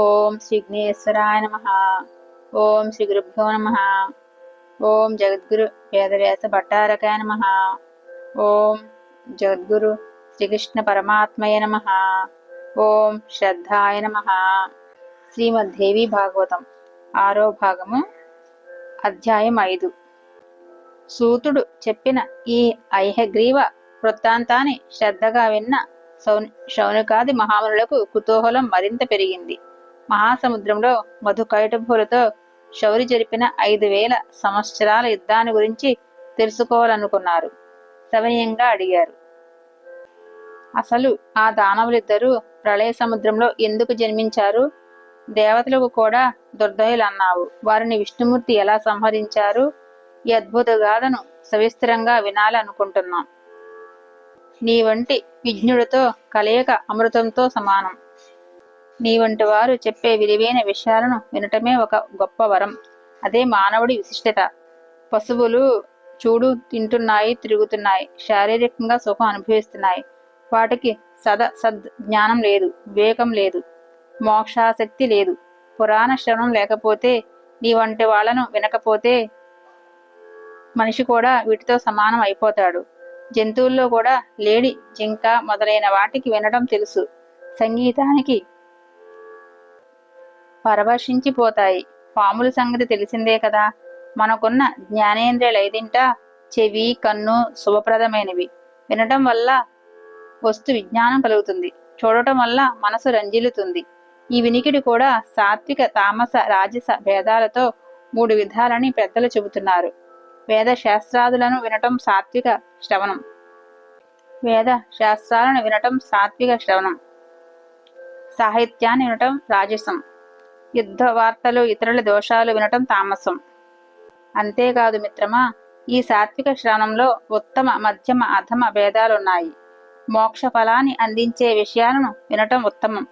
ఓం శ్రీ విఘ్నేశ్వరాయ నమ. ఓం శ్రీ గురుభ్యో నమ. ఓం జగద్గురు వేదవ్యాస భట్టారకాయ నమ. ఓం జగద్గురు శ్రీకృష్ణ పరమాత్మయ నమ. ఓం శ్రద్ధాయ నమ. శ్రీమద్దేవి భాగవతం ఆరో భాగము అధ్యాయం ఐదు. సూతుడు చెప్పిన ఈ ఐహగ్రీవ వృత్తాంతాన్ని శ్రద్ధగా విన్న శౌ శౌనికాది మహామునులకు కుతూహలం మరింత పెరిగింది. మహాసముద్రంలో మధు కైటభులతో శౌరి జరిపిన ఐదు వేల సంవత్సరాల యుద్ధాన్ని గురించి తెలుసుకోవాలనుకున్నారు. సవినయంగా అడిగారు. అసలు ఆ దానవులిద్దరూ ప్రళయ సముద్రంలో ఎందుకు జన్మించారు? దేవతలకు కూడా దుర్దయులు అన్నావు వారిని విష్ణుమూర్తి ఎలా సంహరించారు? ఈ అద్భుత గాథను సవిస్తరంగా వినాలనుకుంటున్నాం. నీ వంటి విజ్ఞుడితో కలయిక అమృతంతో సమానం. నీ వంటి వారు చెప్పే విలువైన విషయాలను వినటమే ఒక గొప్ప వరం. అదే మానవుడి విశిష్టత. పశువులు చూడు తింటున్నాయి తిరుగుతున్నాయి. శారీరకంగా సుఖం అనుభవిస్తున్నాయి. వాటికి సద సద్ జ్ఞానం లేదు వివేకం లేదు మోక్షాసక్తి లేదు. పురాణ శ్రవణం లేకపోతే నీ వంటి వాళ్ళను వినకపోతే మనిషి కూడా వీటితో సమానం అయిపోతాడు. జంతువుల్లో కూడా లేడి జింక మొదలైన వాటికి వినడం తెలుసు. సంగీతానికి పరవశించిపోతాయి. పాముల సంగతి తెలిసిందే కదా. మనకున్న జ్ఞానేంద్రియాలు ఐదింటా చెవి కన్ను శుభప్రదమైనవి. వినటం వల్ల వస్తు విజ్ఞానం కలుగుతుంది. చూడటం వల్ల మనసు రంజిల్లుతుంది. ఈ వినికిడి కూడా సాత్విక తామస రాజస భేదాలతో మూడు విధాలని పెద్దలు చెబుతున్నారు. వేద శాస్త్రాదులను వినటం సాత్విక శ్రవణం. వేద శాస్త్రాలను వినటం సాత్విక శ్రవణం. సాహిత్యాన్ని వినటం రాజసం. యుద్ధ వార్తలు ఇతరుల దోషాలు వినటం తామసం. అంతేకాదు మిత్రమా ఈ సాత్విక శ్రవణంలో ఉత్తమ మధ్యమ అధమ భేదాలున్నాయి. మోక్ష ఫలాన్ని అందించే విషయాలను వినటం ఉత్తమం.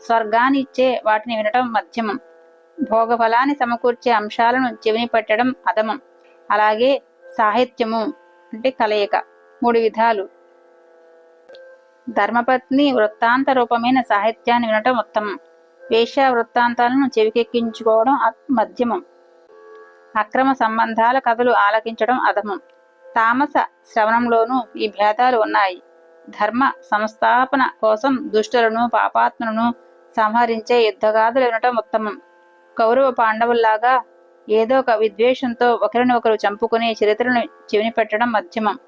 స్వర్గాన్ని ఇచ్చే వాటిని వినటం మధ్యమం. భోగ ఫలాన్ని సమకూర్చే అంశాలను చెవిని పెట్టడం అధమం. అలాగే సాహిత్యము అంటే కలయిక. మూడు విధాలు. ధర్మపత్ని వృత్తాంత రూపమైన సాహిత్యాన్ని వినటం ఉత్తమం. వేష వృత్తాంతాలను చెవికెక్కించుకోవడం మధ్యమం. అక్రమ సంబంధాల కథలు ఆలకించడం అధమం. తామస శ్రవణంలోనూ ఈ భేదాలు ఉన్నాయి. ధర్మ సంస్థాపన కోసం దుష్టులను పాపాత్మలను సంహరించే యుద్ధగాథలు వినటం ఉత్తమం. కౌరవ పాండవుల్లాగా ఏదో ఒక విద్వేషంతో ఒకరిని ఒకరు చంపుకునే చరిత్రను చెవిని పెట్టడం మధ్యమం.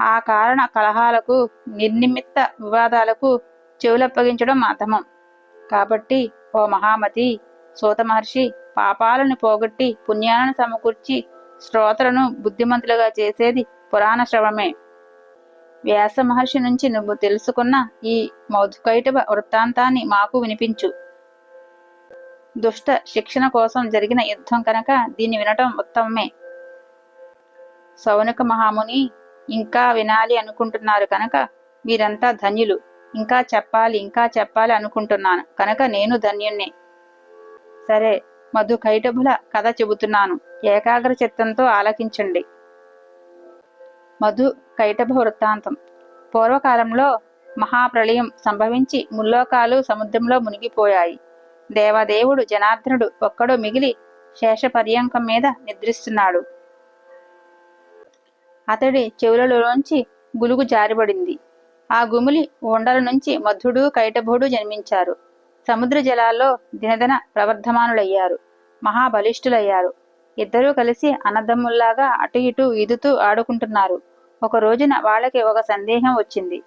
ఆ కారణ కలహాలకు నిర్నిమిత్త వివాదాలకు చెవులప్పగించడం అధమం. కాబట్టి ఓ మహామతి సూత మహర్షి పాపాలను పోగొట్టి పుణ్యాలను సమకూర్చి శ్రోతలను బుద్ధిమంతులుగా చేసేది పురాణ శ్రవమే వ్యాస మహర్షి నుంచి నువ్వు తెలుసుకున్న ఈ మౌధుకైటవ వృత్తాంతాన్ని మాకు వినిపించు. దుష్ట శిక్షణ కోసం జరిగిన యుద్ధం కనుక దీన్ని వినటం ఉత్తమమే. సౌనక మహాముని ఇంకా వినాలి అనుకుంటున్నారు కనుక మీరంతా ధన్యులు. ఇంకా చెప్పాలి ఇంకా చెప్పాలి అనుకుంటున్నాను. కనుక నేను ధన్యుణ్ణి. సరే మధు కైటభుల కథ చెబుతున్నాను. ఏకాగ్ర చిత్తంతో ఆలకించండి. మధు కైటభ వృత్తాంతం. పూర్వకాలంలో మహాప్రళయం సంభవించి ముల్లోకాలు సముద్రంలో మునిగిపోయాయి. దేవదేవుడు జనార్దనుడు ఒక్కడో మిగిలి శేష పర్యంకం మీద నిద్రిస్తున్నాడు. అతడి చెవులలోంచి గులుగు జారిబడింది ఆ గుమిలి ఉండల నుంచి మధుడు కైటభుడు జన్మించారు. సముద్ర జలాల్లో దినదిన ప్రవర్ధమానులయ్యారు. మహాబలిష్ఠులయ్యారు. ఇద్దరూ కలిసి అన్నదమ్ముల్లాగా అటు ఇటు ఈదుతూ ఆడుకుంటున్నారు. ఒక రోజున వాళ్ళకి ఒక సందేహం వచ్చింది.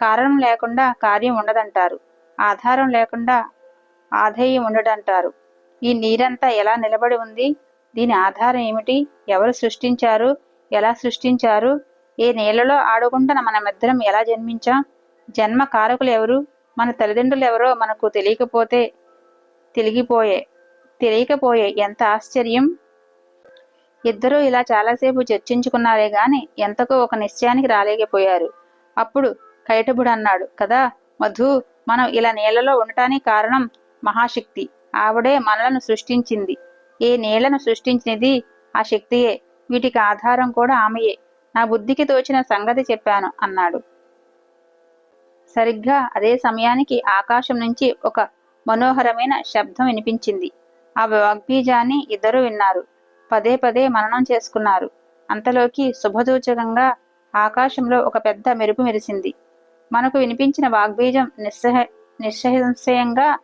కారణం లేకుండా కార్యం ఉండదంటారు. ఆధారం లేకుండా ఆధేయం ఉండడంటారు. ఈ నీరంతా ఎలా నిలబడి ఉంది? దీని ఆధారం ఏమిటి? ఎవరు సృష్టించారు? ఎలా సృష్టించారు? ఈ నీళ్ళలో ఆడుకుంటున్న మనమిద్దరం ఎలా జన్మించాం? జన్మ కారకులు ఎవరు? మన తల్లిదండ్రులు ఎవరో మనకు తెలియకపోతే తెలిగిపోయే తెలియకపోయే ఎంత ఆశ్చర్యం? ఇద్దరూ ఇలా చాలాసేపు చర్చించుకున్నారే గాని ఎంతకో ఒక నిశ్చయానికి రాలేకపోయారు. అప్పుడు కైటబుడు అన్నాడు కదా మధు మనం ఇలా నీళ్ళలో ఉండటానికి కారణం మహాశక్తి. ఆవిడే మనలను సృష్టించింది. ఏ నీళ్ళను సృష్టించినది ఆ శక్తియే. వీటికి ఆధారం కూడా ఆమెయే. నా బుద్ధికి తోచిన సంగతి చెప్పాను అన్నాడు. సరిగ్గా అదే సమయానికి ఆకాశం నుంచి ఒక మనోహరమైన శబ్దం వినిపించింది. ఆ వాగ్బీజాన్ని ఇద్దరూ విన్నారు. పదే పదే మననం చేసుకున్నారు. అంతలోకి శుభసూచకంగా ఆకాశంలో ఒక పెద్ద మెరుపు మెరిసింది. మనకు వినిపించిన వాగ్బీజం నిస్సహ నిస్సంశయంగా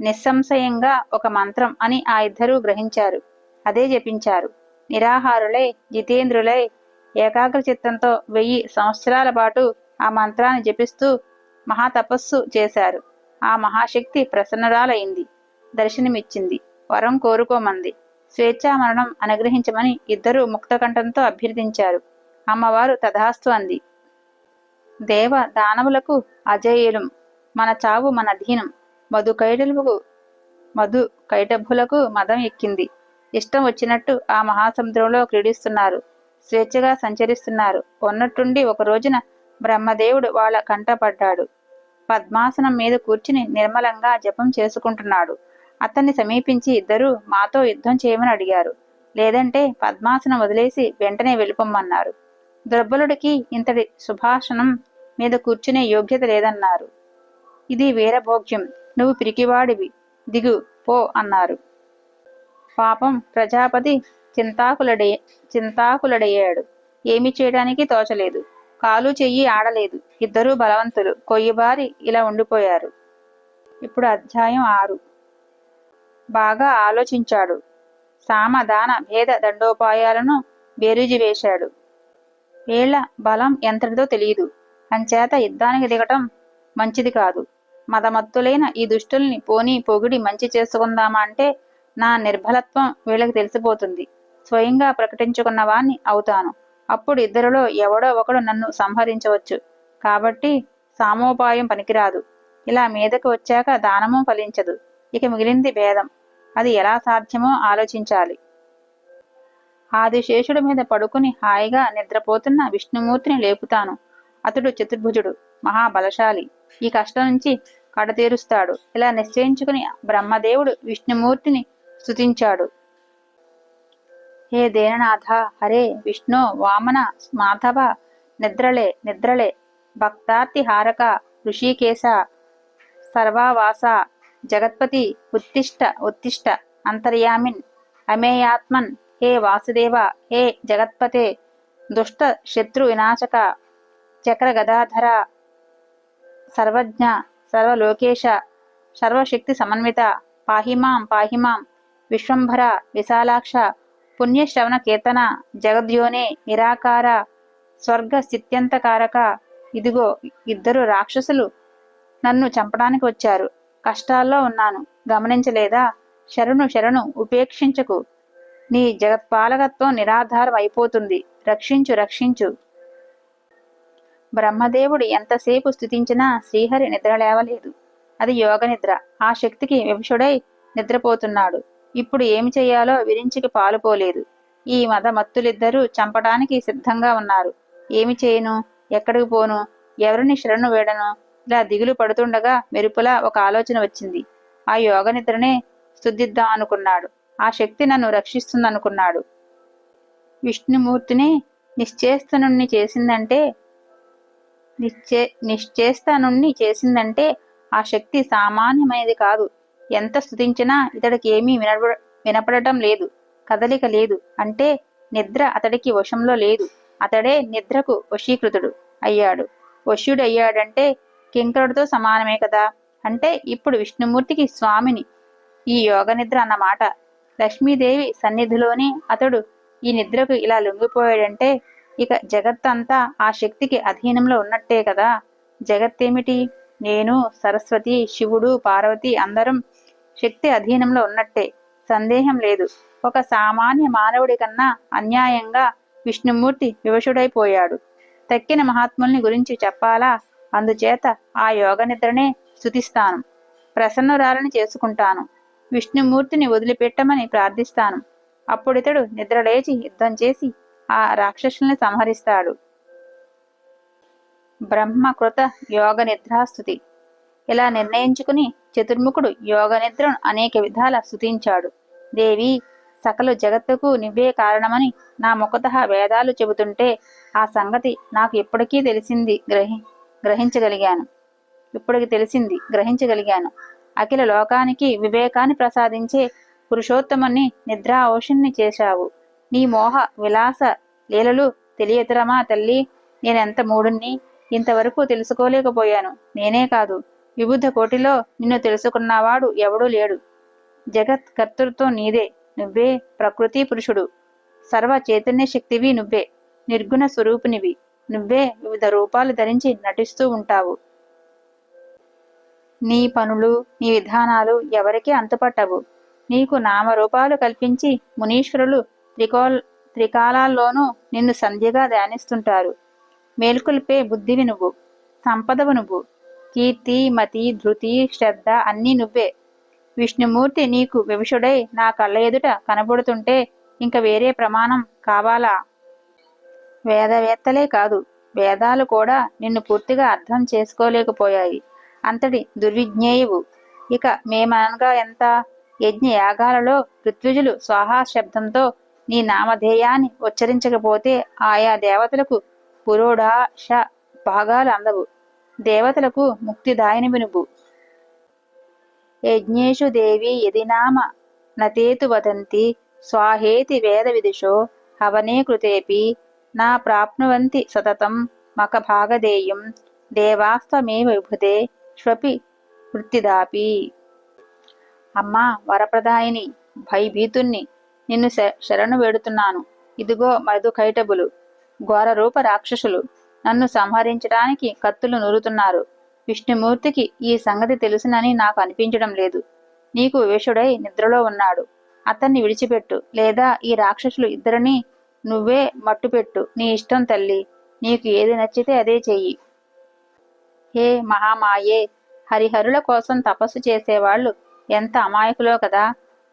నిస్సంశయంగా ఒక మంత్రం అని ఆ ఇద్దరూ గ్రహించారు. అదే జపించారు. నిరాహారులై జితేంద్రులై ఏకాగ్ర చిత్తంతో వెయ్యి సంవత్సరాల పాటు ఆ మంత్రాన్ని జపిస్తూ మహాతపస్సు చేశారు. ఆ మహాశక్తి ప్రసన్నురాలైంది. దర్శనమిచ్చింది. వరం కోరుకోమంది. స్వేచ్ఛామరణం అనుగ్రహించమని ఇద్దరూ ముక్తకంఠంతో అభ్యర్థించారు. అమ్మవారు తథాస్తు అంది. దేవ దానవులకు అజేయులం. మన చావు మన అధీనం మధు కైటలకు మధు కైటభులకు మదం ఎక్కింది. ఇష్టం వచ్చినట్టు ఆ మహాసముద్రంలో క్రీడిస్తున్నారు. స్వేచ్ఛగా సంచరిస్తున్నారు. ఉన్నట్టుండి ఒక రోజున బ్రహ్మదేవుడు వాళ్ళ కంటపడ్డాడు పద్మాసనం మీద కూర్చుని నిర్మలంగా జపం చేసుకుంటున్నాడు. అతన్ని సమీపించి ఇద్దరూ మాతో యుద్ధం చేయమని అడిగారు. లేదంటే పద్మాసనం వదిలేసి వెంటనే వెళ్ళిపోమ్మన్నారు. దుర్బలుడికి ఇంతటి సుభాషణం మీద కూర్చునే యోగ్యత లేదన్నారు. ఇది వీరభోగ్యం. నువ్వు పిరికివాడివి. దిగు పో అన్నారు. పాపం ప్రజాపతి చింతాకులడే చింతాకులడయ్యాడు. ఏమి చేయడానికి తోచలేదు. కాలు చెయ్యి ఆడలేదు. ఇద్దరూ బలవంతులు. కొయ్యబారి ఇలా ఉండిపోయారు. ఇప్పుడు అధ్యాయం ఆరు. బాగా ఆలోచించాడు. సామదాన భేద దండోపాయాలను బేరీజి వేశాడు. వీళ్ళ బలం ఎంతటిదో తెలియదు అంచేత యుద్ధానికి దిగటం మంచిది కాదు. మదమత్తులైన ఈ దుష్టుల్ని పోనీ పొగిడి మంచి చేసుకుందామా అంటే నా నిర్బలత్వం వీళ్ళకి తెలిసిపోతుంది. స్వయంగా ప్రకటించుకున్న వాణ్ణి అవుతాను. అప్పుడు ఇద్దరిలో ఎవడో ఒకడు నన్ను సంహరించవచ్చు. కాబట్టి సామోపాయం పనికిరాదు. ఇలా మీదకు వచ్చాక దానము ఫలించదు. ఇక మిగిలింది భేదం. అది ఎలా సాధ్యమో ఆలోచించాలి. ఆదిశేషుడి మీద పడుకుని హాయిగా నిద్రపోతున్న విష్ణుమూర్తిని లేపుతాను. అతడు చతుర్భుజుడు మహాబలశాలి. ఈ కష్టం నుంచి కడతీరుస్తాడు. ఇలా నిశ్చయించుకుని బ్రహ్మదేవుడు విష్ణుమూర్తిని స్తుతించాడు. హే దేననాథ హరే విష్ణు వామన మాధవ నిద్రలే నిద్రలే భక్తార్తి హారక ఋషికేశ సర్వావాస జగత్పతి ఉత్తిష్ట ఉత్తిష్ట అంతర్యామిన్ అమేయాత్మన్ హే వాసుదేవ హే జగత్పతే దుష్ట శత్రు వినాశక చక్ర గదాధర సర్వజ్ఞ సర్వలోకేశ సర్వశక్తి సమన్విత పాహిమాం పాహిమాం విశ్వంభర విశాలాక్ష పుణ్యశ్రవణ కీర్తన జగద్యోనే నిరాకార స్వర్గ స్థిత్యంతకారక ఇదిగో ఇద్దరు రాక్షసులు నన్ను చంపడానికి వచ్చారు. కష్టాల్లో ఉన్నాను. గమనించలేదా? శరణు శరణు ఉపేక్షించకు. నీ జగత్పాలకత్వం నిరాధారం అయిపోతుంది. రక్షించు రక్షించు. బ్రహ్మదేవుడు ఎంతసేపు స్థుతించినా శ్రీహరి నిద్ర లేవలేదు. అది యోగ నిద్ర. ఆ శక్తికి విభుషుడై నిద్రపోతున్నాడు. ఇప్పుడు ఏమి చెయ్యాలో విరించికి పాలుపోలేదు ఈ మతమత్తులిద్దరూ చంపటానికి చంపడానికి సిద్ధంగా ఉన్నారు. ఏమి చేయను? ఎక్కడికి పోను? ఎవరిని శరణు వేడను? ఇలా దిగులు పడుతుండగా మెరుపులా ఒక ఆలోచన వచ్చింది. ఆ యోగ నిద్రనే స్థుతిద్దాం అనుకున్నాడు. ఆ శక్తి నన్ను రక్షిస్తుందనుకున్నాడు. విష్ణుమూర్తిని నిశ్చేస్తనుణ్ణి చేసిందంటే నిశ్చే నిశ్చేస్తనుణ్ణి చేసిందంటే ఆ శక్తి సామాన్యమైనది కాదు. ఎంత స్థుతించినా ఇతడికి ఏమీ వినబ వినపడటం లేదు కదలిక లేదు అంటే నిద్ర అతడికి వశంలో లేదు. అతడే నిద్రకు వశీకృతుడు అయ్యాడు. వశ్యుడయ్యాడంటే కింకరుడితో సమానమే కదా? అంటే ఇప్పుడు విష్ణుమూర్తికి స్వామిని ఈ యోగ నిద్ర అన్నమాట లక్ష్మీదేవి సన్నిధిలోనే అతడు ఈ నిద్రకు ఇలా లొంగిపోయాడంటే ఇక జగత్తంతా ఆ శక్తికి అధీనంలో ఉన్నట్టే కదా? జగత్తేమిటి? నేను సరస్వతి శివుడు పార్వతి అందరం శక్తి అధీనంలో ఉన్నట్టే. సందేహం లేదు. ఒక సామాన్య మానవుడి కన్నా అన్యాయంగా విష్ణుమూర్తి వివశుడైపోయాడు. తక్కిన మహాత్ముల్ని గురించి చెప్పాలా? అందుచేత ఆ యోగ నిద్రనే స్థుతిస్తాను ప్రసన్నురాలని చేసుకుంటాను. విష్ణుమూర్తిని వదిలిపెట్టమని ప్రార్థిస్తాను. అప్పుడితడు నిద్రలేచి యుద్ధం చేసి ఆ రాక్షసుల్ని సంహరిస్తాడు. బ్రహ్మకృత యోగ నిద్రాస్తుతి ఇలా నిర్ణయించుకుని చతుర్ముఖుడు యోగ నిద్రను అనేక విధాల స్థుతించాడు దేవి సకల జగత్తుకు నువ్వే కారణమని నా ముఖత వేదాలు చెబుతుంటే ఆ సంగతి నాకు ఇప్పటికీ తెలిసింది గ్రహి గ్రహించగలిగాను. ఇప్పటికి తెలిసింది గ్రహించగలిగాను. అఖిల లోకానికి వివేకాన్ని ప్రసాదించే పురుషోత్తముని నిద్రా ఓషన్ని చేశావు. నీ మోహ విలాస లీలలు తెలియతరమా తల్లి? నేనెంత మూడుణ్ణి ఇంతవరకు తెలుసుకోలేకపోయాను. నేనే కాదు. వివిధ కోటిలో నిన్ను తెలుసుకున్నవాడు ఎవడూ లేడు. జగత్ కర్తృత్వం నీదే. నువ్వే ప్రకృతి పురుషుడు. సర్వ చైతన్య శక్తివి నువ్వే. నిర్గుణ స్వరూపినివి. నువ్వే వివిధ రూపాలు ధరించి నటిస్తూ ఉంటావు. నీ పనులు నీ విధానాలు ఎవరికీ అంతుపట్టవు. నీకు నామరూపాలు కల్పించి మునీశ్వరులు త్రికోల్ త్రికాలాల్లోనూ నిన్ను సంధ్యగా ధ్యానిస్తుంటారు. మేల్కొల్పే బుద్ధివి నువ్వు. సంపదవు నువ్వు. కీర్తి మతి ధృతి శ్రద్ధ అన్నీ నువ్వే. విష్ణుమూర్తి నీకు వివశుడై నా కళ్ళ ఎదుట కనబడుతుంటే ఇంక వేరే ప్రమాణం కావాలా? వేదవేత్తలే కాదు. వేదాలు కూడా నిన్ను పూర్తిగా అర్థం చేసుకోలేకపోయాయి. అంతటి దుర్విజ్ఞేయువు. ఇక మేమనగా ఎంత? యజ్ఞ యాగాలలో ఋత్విజులు స్వాహా శబ్దంతో నీ నామధేయాన్ని ఉచ్చరించకపోతే ఆయా దేవతలకు పురోడాష భాగాలు అందవు. దేవతలకు ముక్తిదాయని నువ్వు యజ్ఞేషు దేవి యది నామ? నతేతు వదంతి స్వాహేతి వేద విదుషో హవనే కృతేపి నా ప్రాప్నువంతి సతతం మఖభాగదేయం దేవాస్తమే విభుదే శ్వపి వృత్తిదాపి. అమ్మా వరప్రదాయిని భయభీతుణ్ణి నిన్ను శరణు వేడుతున్నాను. ఇదిగో మధు కైటబులు ఘోరరూప రాక్షసులు. నన్ను సంహరించడానికి కత్తులు నూరుతున్నారు. విష్ణుమూర్తికి ఈ సంగతి తెలుసునని నాకు అనిపించడం లేదు. నీకు విషుడై నిద్రలో ఉన్నాడు. అతన్ని విడిచిపెట్టు. లేదా ఈ రాక్షసులు ఇద్దరిని నువ్వే మట్టుపెట్టు. నీ ఇష్టం తల్లి. నీకు ఏది నచ్చితే అదే చెయ్యి. హే మహామాయే! హరిహరుల కోసం తపస్సు చేసేవాళ్ళు ఎంత అమాయకులో కదా!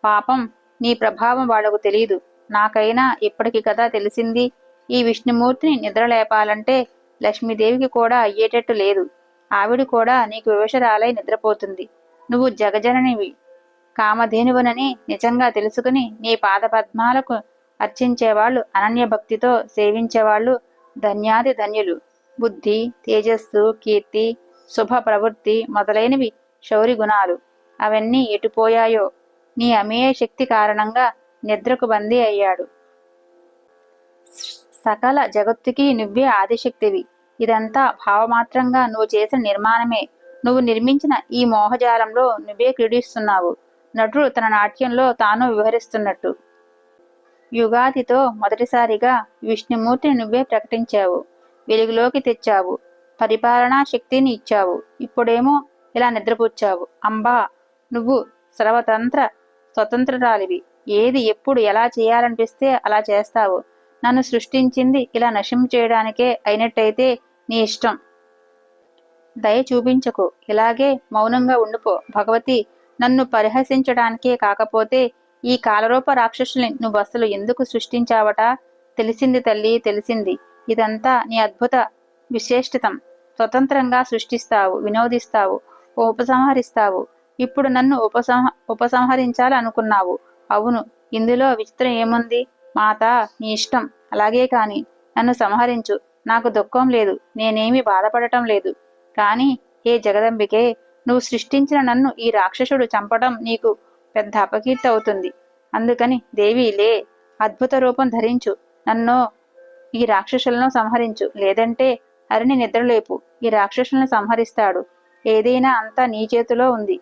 పాపం నీ ప్రభావం వాళ్ళకు తెలియదు నాకైనా ఇప్పటికి కదా తెలిసింది. ఈ విష్ణుమూర్తిని నిద్రలేపాలంటే లక్ష్మీదేవికి కూడా అయ్యేటట్టు లేదు. ఆవిడ కూడా నీకు వివశరాలై నిద్రపోతుంది. నువ్వు జగజననివి. కామధేనువునని నిజంగా తెలుసుకుని నీ పాదపద్మాలకు అర్చించేవాళ్ళు అనన్య భక్తితో సేవించేవాళ్ళు ధన్యాది ధన్యులు. బుద్ధి తేజస్సు కీర్తి శుభ ప్రవృత్తి మొదలైనవి శౌరి గుణాలు. అవన్నీ ఎటుపోయాయో? నీ అమేయ శక్తి కారణంగా నిద్రకు బందీ అయ్యాడు. సకల జగత్తుకి నువ్వే ఆదిశక్తివి. ఇదంతా భావమాత్రంగా నువ్వు చేసిన నిర్మాణమే. నువ్వు నిర్మించిన ఈ మోహజాలంలో నువ్వే క్రీడిస్తున్నావు. నటుడు తన నాట్యంలో తాను వివరిస్తున్నట్టు యుగాదితో మొదటిసారిగా విష్ణుమూర్తిని నువ్వే ప్రకటించావు. వెలుగులోకి తెచ్చావు. పరిపాలనా శక్తిని ఇచ్చావు. ఇప్పుడేమో ఇలా నిద్రపుచ్చావు. అంబా నువ్వు సర్వతంత్ర స్వతంత్రరాలివి. ఏది ఎప్పుడు ఎలా చేయాలనిపిస్తే అలా చేస్తావు. నన్ను సృష్టించింది ఇలా నశం చేయడానికే అయినట్టయితే నీ ఇష్టం. దయ చూపించకు. ఇలాగే మౌనంగా ఉండిపో భగవతి నన్ను పరిహసించడానికే కాకపోతే ఈ కాలరూప రాక్షసుల్ని నువ్వు అసలు ఎందుకు సృష్టించావట? తెలిసింది తల్లి తెలిసింది. ఇదంతా నీ అద్భుత విశేషితం. స్వతంత్రంగా సృష్టిస్తావు వినోదిస్తావు ఉపసంహరిస్తావు. ఇప్పుడు నన్ను ఉపసంహ ఉపసంహరించాలనుకున్నావు. అవును ఇందులో విచిత్రం ఏముంది? మాత నీ ఇష్టం. అలాగే కాని నన్ను సంహరించు. నాకు దుఃఖం లేదు. నేనేమి బాధపడటం లేదు. కాని ఏ జగదంబికే నువ్వు సృష్టించిన నన్ను ఈ రాక్షసుడు చంపడం నీకు పెద్ద అపకీర్తి అవుతుంది. అందుకని దేవి లే అద్భుత రూపం ధరించు. నన్ను ఈ రాక్షసులను సంహరించు. లేదంటే హరిని నిద్రలేపు. ఈ రాక్షసులను సంహరిస్తాడు. ఏదైనా అంతా నీ చేతిలో ఉంది.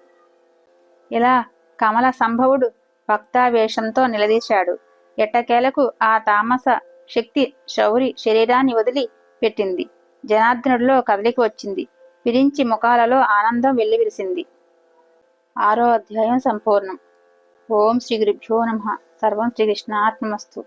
ఇలా కమల సంభవుడు భక్తావేషంతో నిలదీశాడు. ఎట్టకేలకు ఆ తామస శక్తి శౌరి శరీరాన్ని వదిలి పెట్టింది. జనార్దనుడిలో కదలికి వచ్చింది. పిరించి ముఖాలలో ఆనందం వెల్లివిరిసింది. ఆరో అధ్యాయం సంపూర్ణం. ఓం శ్రీ గురుభ్యో నమ. సర్వం శ్రీకృష్ణాత్మస్తు